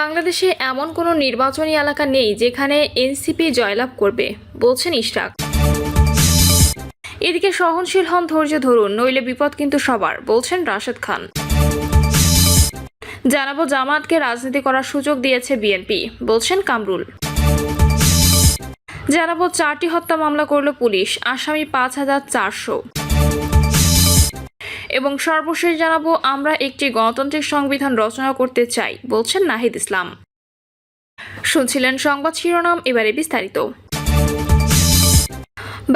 বাংলাদেশে এমন কোনো নির্বাচনী এলাকা নেই যেখানে এনসিপি জয়লাভ করবে, বলছেন ইশরাক। এদিকে সহনশীল হন ধৈর্য ধরুন, নইলে বিপদ কিন্তু সবার, বলছেন রাশেদ খান। জানাব জামাতকে রাজনীতি করার সুযোগ দিয়েছে বিএনপি, বলছেন কামরুল। জানাব চারটি হত্যা মামলা করল পুলিশ, আসামি পাঁচ হাজার চারশো। এবং সর্বশেষ জানাব, আমরা একটি গণতান্ত্রিক সংবিধান রচনা করতে চাই, বলছেন নাহিদ ইসলাম। শুনছিলেন সংবাদ শিরোনাম, এবারে বিস্তারিত।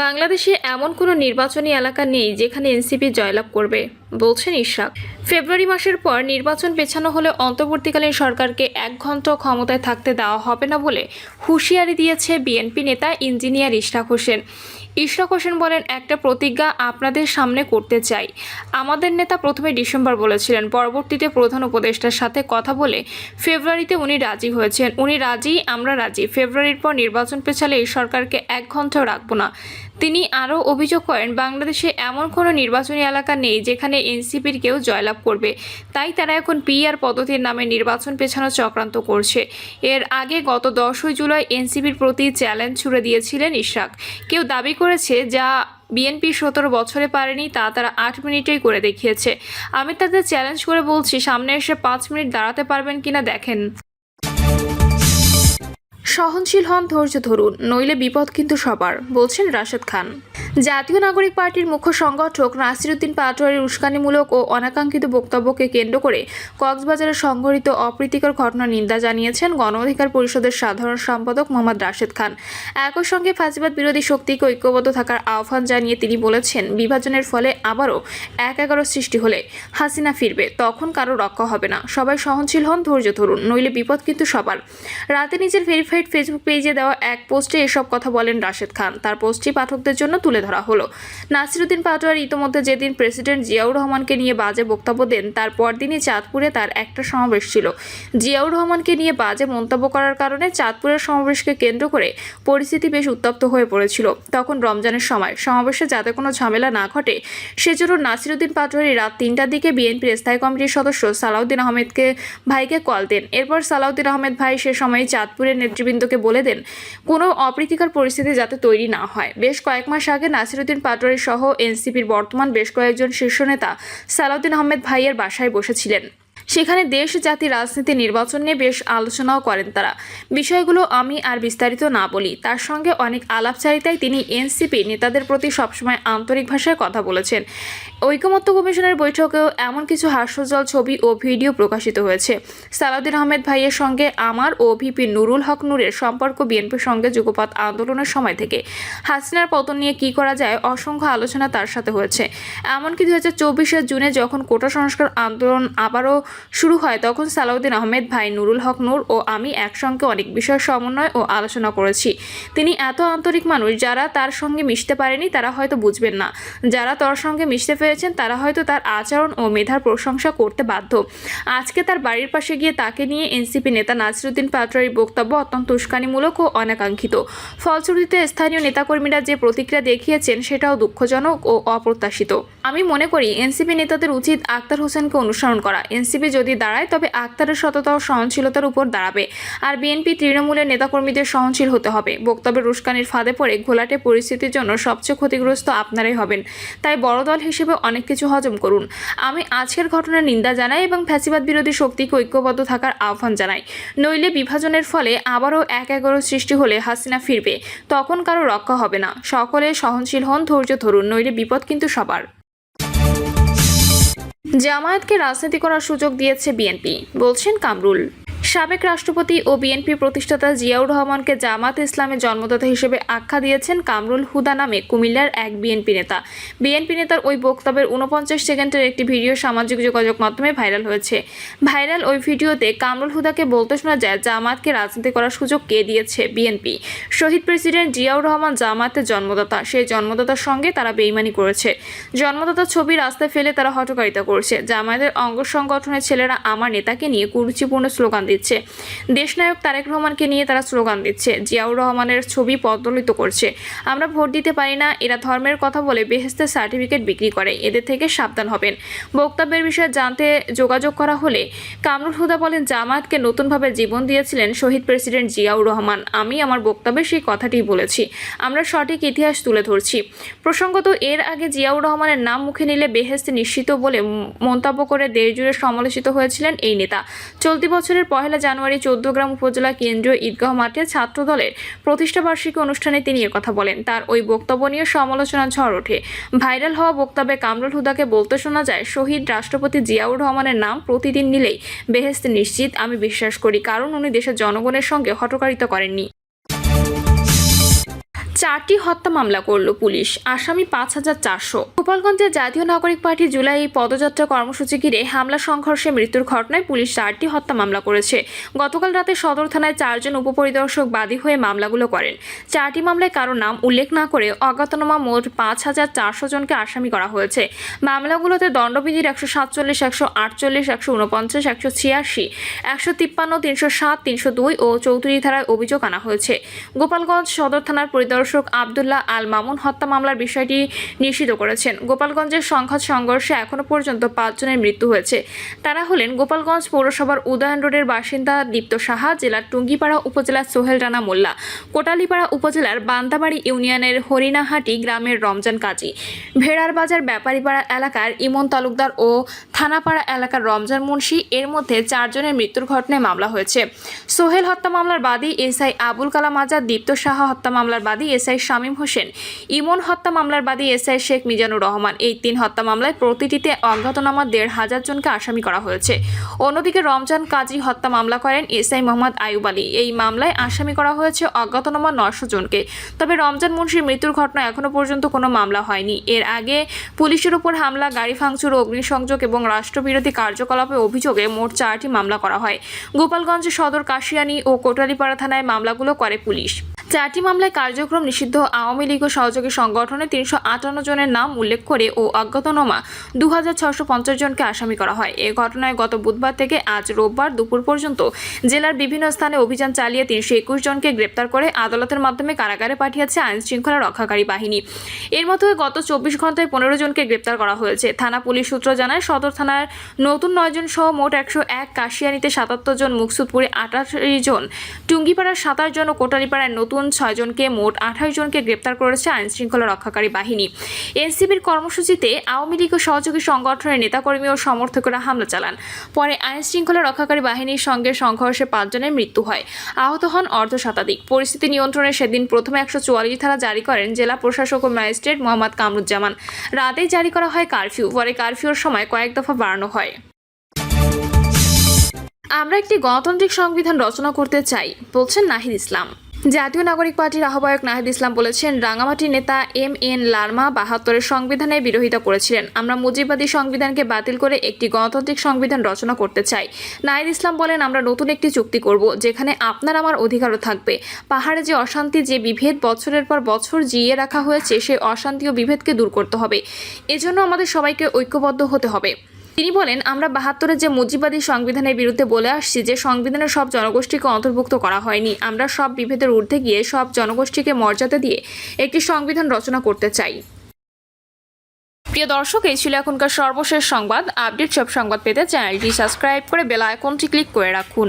বাংলাদেশে এমন কোনো নির্বাচনী এলাকা নেই যেখানে এনসিপি জয়লাভ করবে, বলছেন ইশরাক। ফেব্রুয়ারি মাসের পর নির্বাচন পেছানো হলে অন্তর্বর্তীকালীন সরকারকে এক ঘণ্টা ক্ষমতায় থাকতে দেওয়া হবে না বলে হুঁশিয়ারি দিয়েছে বিএনপি নেতা ইঞ্জিনিয়ার ইশরাক হোসেন। ইশরাক হোসেন বলেন, একটা প্রতিজ্ঞা আপনাদের সামনে করতে চাই। আমাদের নেতা প্রথমে ডিসেম্বর বলেছিলেন, পরবর্তীতে প্রধান উপদেষ্টার সাথে কথা বলে ফেব্রুয়ারিতে উনি রাজি হয়েছেন। উনি রাজি, আমরা রাজি। ফেব্রুয়ারির পর নির্বাচন পেছালে এই সরকারকে এক ঘন্টাও রাখব না। তিনি আরও অভিযোগ করেন, বাংলাদেশে এমন কোনো নির্বাচনী এলাকা নেই যেখানে এনসিপির কেউ জয়লাভ করবে। তাই তারা এখন পিআর পদ্ধতির নামে নির্বাচন পেছানো চক্রান্ত করছে। এর আগে গত দশই জুলাই এনসিপির প্রতি চ্যালেঞ্জ ছুড়ে দিয়েছিলেন ইশরাক। কেউ দাবি করেছে, যা বিএনপি সতেরো বছরে পারেনি তা তারা আট মিনিটেই করে দেখিয়েছে। আমি তাদের চ্যালেঞ্জ করে বলছি, সামনে এসে পাঁচ মিনিট দাঁড়াতে পারবেন কিনা দেখেন। সহনশীল হন ধৈর্য ধরুন নইলে বিপদ কিন্তু সবার বলছেন রাশেদ খান। জাতীয় নাগরিক পার্টির মুখ্য সংগঠক নাসিরুদ্দিন পাটোয়ারির উস্কানিমূলক ও অনাকাঙ্ক্ষিত বক্তব্যকে কেন্দ্র করে কক্সবাজারে সংঘটিত অপ্রীতিকর ঘটনা নিন্দা জানিয়েছেন গণ অধিকার পরিষদের সাধারণ সম্পাদক মোহাম্মদ রাশেদ খান। একই সঙ্গে ফাঁসিবাদ বিরোধী শক্তিকে ঐক্যবদ্ধ থাকার আহ্বান জানিয়ে তিনি বলেছেন, বিভাজনের ফলে আবারও এক এগারো সৃষ্টি হলে হাসিনা ফিরবে, তখন কারও রক্ষা হবে না। সবাই সহনশীল হন, ধৈর্য ধরুন, নইলে বিপদ কিন্তু সবার। রাতে নিজের ভেরিফাইড ফেসবুক পেজে দেওয়া এক পোস্টে এসব কথা বলেন রাশেদ খান। তার পোস্টটি পাঠকদের জন্য তুলে ধরা হলো। নাসিরুদ্দিন পাটোয়ার ইতোমধ্যে যেদিন প্রেসিডেন্ট জিয়াউর রহমানকে নিয়ে বাজে বক্তব্য দেন তার পরদিনই চাঁদপুরে তার একটা সমাবেশ ছিল। জিয়াউর রহমানকে নিয়ে বাজে মন্তব্য করার কারণে চাঁদপুরের সমাবেশকে কেন্দ্র করে পরিস্থিতি বেশ উত্তপ্ত হয়ে পড়েছিল। তখন রমজানের সময় সমাবেশে যাতে কোনো ঝামেলা না ঘটে সেজন্য নাসিরুদ্দিন পাটোয়ারি রাত তিনটার দিকে বিএনপির স্থায়ী কমিটির সদস্য সালাউদ্দিন আহমেদকে ভাইকে কল দেন। এরপর সালাউদ্দিন আহমেদ ভাই সে সময় চাঁদপুরের নেতৃবৃন্দকে বলে দেন, কোনো অপ্রীতিকর পরিস্থিতি যাতে তৈরি না হয়। বেশ কয়েক মাস আগে নাসিরুদ্দিন পাটোয়ারি সহ এনসিপির বর্তমান বেশ কয়েকজন শীর্ষ নেতা সালাউদ্দিন আহমেদ ভাইয়ের বাসায় বসেছিলেন। সেখানে দেশ, জাতি, রাজনীতি, নির্বাচন নিয়ে বেশ আলোচনাও করেন তারা। বিষয়গুলো আমি আর বিস্তারিত না বলি। তার সঙ্গে অনেক আলাপচারিতায় তিনি এনসিপি নেতাদের প্রতি সবসময় আন্তরিক ভাষায় কথা বলেছেন। ঐকমত্য কমিশনের বৈঠকেও এমন কিছু হাস্যজল ছবি ও ভিডিও প্রকাশিত হয়েছে। সালাউদ্দিন আহমেদ ভাইয়ের সঙ্গে আমার ও ভিপি নুরুল হক নূরের সম্পর্ক বিএনপির সঙ্গে যুগপাত আন্দোলনের সময় থেকে। হাসিনার পতন নিয়ে কী করা যায় অসংখ্য আলোচনা তার সাথে হয়েছে। এমনকি দু হাজার চব্বিশের জুনে যখন কোটা সংস্কার আন্দোলন আবারও শুরু হয় তখন সালাউদ্দিন আহমেদ, ভাই নুরুল হক নূর ও আমি একসঙ্গে অনেক বিষয় সমন্বয় ও আলোচনা করেছি। তিনি এত আন্তরিক মানুষ যারা তার সঙ্গে মিশতে পারেনি তারা হয়তো বুঝবেন না। যারা তার সঙ্গে মিশতে পেরেছেন তারা হয়তো তার আচরণ ও মেধার প্রশংসা করতে বাধ্য। আজকে তার বাড়ির পাশে গিয়ে তাকে নিয়ে এনসিপি নেতা নাসিরুদ্দিন পাটোয়ারির বক্তব্য অত্যন্ত উস্কানিমূলক ও অনাকাঙ্ক্ষিত। ফলশ্রুতিতে স্থানীয় নেতাকর্মীরা যে প্রতিক্রিয়া দেখিয়েছেন সেটাও দুঃখজনক ও অপ্রত্যাশিত। আমি মনে করি এনসিপি নেতাদের উচিত আক্তার হোসেনকে অনুসরণ করা। এনসিপি যদি দাঁড়ায়, তবে আক্তারের সততা ও সহনশীলতার উপর দাঁড়াবে। আর বিএনপি তৃণমূলের নেতাকর্মীদের সহনশীল হতে হবে। বক্তব্যের উস্কানির ফাঁদে পড়ে ঘোলাটে পরিস্থিতির জন্য সবচেয়ে ক্ষতিগ্রস্ত আপনারাই হবেন। তাই বড় দল হিসেবে অনেক কিছু হজম করুন। আমি আজকের ঘটনার নিন্দা জানাই এবং ফ্যাসিবাদ বিরোধী শক্তিকে ঐক্যবদ্ধ থাকার আহ্বান জানাই। নইলে বিভাজনের ফলে আবারও এক এগারো সৃষ্টি হলে হাসিনা ফিরবে। তখন কারও রক্ষা হবে না। সকলে সহনশীল হন, ধৈর্য ধরুন, নইলে বিপদ কিন্তু সবার। জামায়াতকে রাজনীতি করার সুযোগ দিয়েছে বিএনপি বলছেন কামরুল। সাবেক রাষ্ট্রপতি ও বিএনপি প্রতিষ্ঠাতা জিয়াউর রহমানকে জামাত ইসলামের জন্মদাতা হিসেবে আখ্যা দিয়েছেন কামরুল হুদা নামে কুমিল্লার এক বিএনপি নেতা। বিএনপি নেতার ওই বক্তব্যের উনপঞ্চাশ সেকেন্ডের একটি ভিডিও সামাজিক যোগাযোগ মাধ্যমে ভাইরাল হয়েছে। ভাইরাল ওই ভিডিওতে কামরুল হুদাকে বলতে শোনা যায়, জামাতকে রাজনীতি করার সুযোগ কে দিয়েছে বিএনপি? শহীদ প্রেসিডেন্ট জিয়াউর রহমান জামাতের জন্মদাতা। সেই জন্মদাতার সঙ্গে তারা বেইমানি করেছে। জন্মদাতার ছবি রাস্তায় ফেলে তারা হটকারিতা করছে। জামায়াতের অঙ্গ সংগঠনের ছেলেরা, আমার নেতাকে নিয়ে কুরুচিপূর্ণ স্লোগান দিচ্ছে। দেশনায়ক তারেক রহমানকে নিয়ে তারা স্লোগান দিচ্ছে, জিয়াউর রহমানের ছবি প্রজ্বলিত করছে। আমরা ভোট দিতে পারি না, এরা ধর্মের কথা বলে বেহেস্তের সার্টিফিকেট বিক্রি করে, এদের থেকে সাবধান হবেন। বক্তব্যের বিষয়ে জানতে যোগাযোগ করা হলে কামরুল হুদা বলেন, জামায়াতকে নতুনভাবে জীবন দিয়েছিলেন শহীদ প্রেসিডেন্ট জিয়াউর রহমান। আমি আমার বক্তব্যে সেই কথাটি বলেছি। আমরা সঠিক ইতিহাস তুলে ধরছি। প্রসঙ্গত, এর আগে জিয়াউর রহমানের নাম মুখে নিলে বেহেস্তে নিশ্চিত বলে মন্তব্য করে দেশজুড়ে সমালোচিত হয়েছিলেন এই নেতা। চলতি বছরের পহেলা জানুয়ারি চৌদ্দগ্রাম উপজেলা কেন্দ্রীয় ঈদগাহ মাঠে ছাত্রদলের প্রতিষ্ঠাবার্ষিকী অনুষ্ঠানে তিনি কথা বলেন। তার ওই বক্তব্য নিয়ে সমালোচনা ঝড় ওঠে। ভাইরাল হওয়া বক্তব্যে কামরুল হুদাকে বলতে শোনা যায়, শহীদ রাষ্ট্রপতি জিয়াউর রহমানের নাম প্রতিদিন নিলেই বেহেস্ত নিশ্চিত, আমি বিশ্বাস করি। কারণ উনি দেশের জনগণের সঙ্গে হটকারিতা করেননি। চারটি হত্যা মামলা করল পুলিশ, আসামি পাঁচ হাজার চারশো। গোপালগঞ্জের জাতীয় নাগরিক পার্টি জুলাই পদযাত্রা কর্মসূচি ঘিরে হামলা, সংঘর্ষে মৃত্যুর ঘটনায় পুলিশ চারটি হত্যা মামলা করেছে। গতকাল রাতে সদর থানায় চারজন উপপরিদর্শক বাদী হয়ে মামলাগুলো করেন। চারটি মামলায় কারও নাম উল্লেখ না করে অজ্ঞাতনামা মোট পাঁচ হাজার চারশো জনকে আসামি করা হয়েছে। মামলাগুলোতে দণ্ডবিধির একশো সাতচল্লিশ, একশো আটচল্লিশ, একশো উনপঞ্চাশ একশো ছিয়াশি, একশো তিপ্পান্ন, তিনশো সাত, তিনশো দুই ও চৌত্রিশ ধারায় অভিযোগ আনা হয়েছে। গোপালগঞ্জ সদর থানার পরিদর্শক আবদুল্লাহ আল মামুন হত্যা মামলার বিষয়টি নিশ্চিত করেছেন। গোপালগঞ্জের সংঘাত সংঘর্ষে এখনও পর্যন্ত পাঁচজনের মৃত্যু হয়েছে। তারা হলেন গোপালগঞ্জ পৌরসভার উদয়ন রোডের বাসিন্দা দীপ্ত সাহা, জেলার টুঙ্গিপাড়া উপজেলার সোহেল রানা মোল্লা, কোটালীপাড়া উপজেলার বান্দাবাড়ি ইউনিয়নের হরিণাহাটি গ্রামের রমজান কাজী। ভেড়ার বাজার ব্যাপারীপাড়া এলাকার ইমন তালুকদার ও থানাপাড়া এলাকার রমজান মুন্সি, এর মধ্যে চারজনের মৃত্যুর ঘটনায় মামলা হয়েছে। সোহেল হত্যা মামলার বাদী এসআই আবুল কালাম আজাদ, দীপ্ত সাহা হত্যা মামলার বাদী এসআই শামীম হোসেন, ইমন হত্যা মামলার বাদী এসআই শেখ মিজানুর রহমান। এই তিন হত্যা মামলায় প্রতিটিতে অজ্ঞাতনামা দেড় হাজার জনকে আসামি করা হয়েছে। অন্যদিকে রমজান কাজী হত্যা মামলা করেন এসআই মোহাম্মদ আয়ুব আলী। এই মামলায় আসামি করা হয়েছে অজ্ঞাতনামা নশো জনকে। তবে রমজান মুন্সির মৃত্যুর ঘটনা এখনও পর্যন্ত কোনো মামলা হয়নি। এর আগে পুলিশের উপর হামলা, গাড়ি ভাঙচুর, অগ্নিসংযোগ এবং রাষ্ট্রবিরোধী কার্যকলাপে অভিযোগে মোট চারটি মামলা করা হয়। গোপালগঞ্জ সদর কাশিয়ানী ও কোটালীপাড়া থানায় মামলাগুলো করে পুলিশ। চারটি মামলায় কার্যক্রম নিষিদ্ধ আওয়ামী লীগ ও সহযোগী সংগঠনে তিনশো আটান্ন জনের নাম উল্লেখ করে ও অজ্ঞাতনামা দু হাজার ছশো পঞ্চাশ জনকে আসামি করা হয়। এ ঘটনায় গত বুধবার থেকে আজ রোববার দুপুর পর্যন্ত জেলার বিভিন্ন স্থানে অভিযান চালিয়ে তিনশো একুশ জনকে গ্রেপ্তার করে আদালতের মাধ্যমে কারাগারে পাঠিয়েছে আইন শৃঙ্খলা রক্ষাকারী বাহিনী। এর মধ্যে গত চব্বিশ ঘন্টায় পনেরো জনকে গ্রেপ্তার করা হয়েছে। থানা পুলিশ সূত্র জানায়, সদর থানার নতুন নয়জন সহ মোট একশো এক কাশিয়ানিতে সাতাত্তর জন মুকসুদপুরে আটাশি জন, টুঙ্গিপাড়ার সাতাশ জন ও কোটালীপাড়ায় নতুন ছয়জনকে মোট আঠাশ জনকে গ্রেপ্তার করেছে আইন শৃঙ্খলা রক্ষাকারী বাহিনী। এনসিবির কর্মসূচিতে আওয়ামী লীগ ও সহযোগী সংগঠনের নেতাকর্মী ও সমর্থকরা হামলা চালান। পরে আইন শৃঙ্খলা রক্ষাকারী বাহিনীর সঙ্গে সংঘর্ষে পাঁচজনের মৃত্যু হয়। আহত হন অর্ধ শতাধিক পরিস্থিতি নিয়ন্ত্রণে সেদিন প্রথমে একশো চুয়াল্লিশ ধারা জারি করেন জেলা প্রশাসক ও ম্যাজিস্ট্রেট মোহাম্মদ কামরুজ্জামান। রাতেই জারি করা হয় কারফিউ, পরে কারফিউর সময় কয়েক দফা বাড়ানো হয়। আমরা একটি গণতান্ত্রিক সংবিধান রচনা করতে চাই, বলছেন নাহিদ ইসলাম। জাতীয় নাগরিক পার্টির আহ্বায়ক নাহিদ ইসলাম বলেছেন রাঙামাটির নেতা এম এন লারমা বাহাত্তরের সংবিধানের বিরোধিতা করেছিলেন। আমরা মুজিববাদী সংবিধানকে বাতিল করে একটি গণতান্ত্রিক সংবিধান রচনা করতে চাই। নাহিদ ইসলাম বলেন, আমরা নতুন একটি চুক্তি করব, যেখানে আপনার আমার অধিকারও থাকবে। পাহাড়ে যে অশান্তি, যে বিভেদ বছরের পর বছর জিইয়ে রাখা হয়েছে, সেই অশান্তি ও বিভেদকে দূর করতে হবে। এজন্য আমাদের সবাইকে ঐক্যবদ্ধ হতে হবে। তিনি বলেন, আমরা বাহাত্তরের যে মুজিবাদী সংবিধানের বিরুদ্ধে বলে আসছি যে সংবিধানে সব জনগোষ্ঠীকে অন্তর্ভুক্ত করা হয়নি, আমরা সব বিভেদের ঊর্ধ্বে গিয়ে সব জনগোষ্ঠীকে মর্যাদা দিয়ে একটি সংবিধান রচনা করতে চাই। প্রিয় দর্শক, এই ছিল এখনকার সর্বশেষ সংবাদ। আপডেট সব সংবাদ পেতে চ্যানেলটি সাবস্ক্রাইব করে বেল আইকনটি ক্লিক করে রাখুন।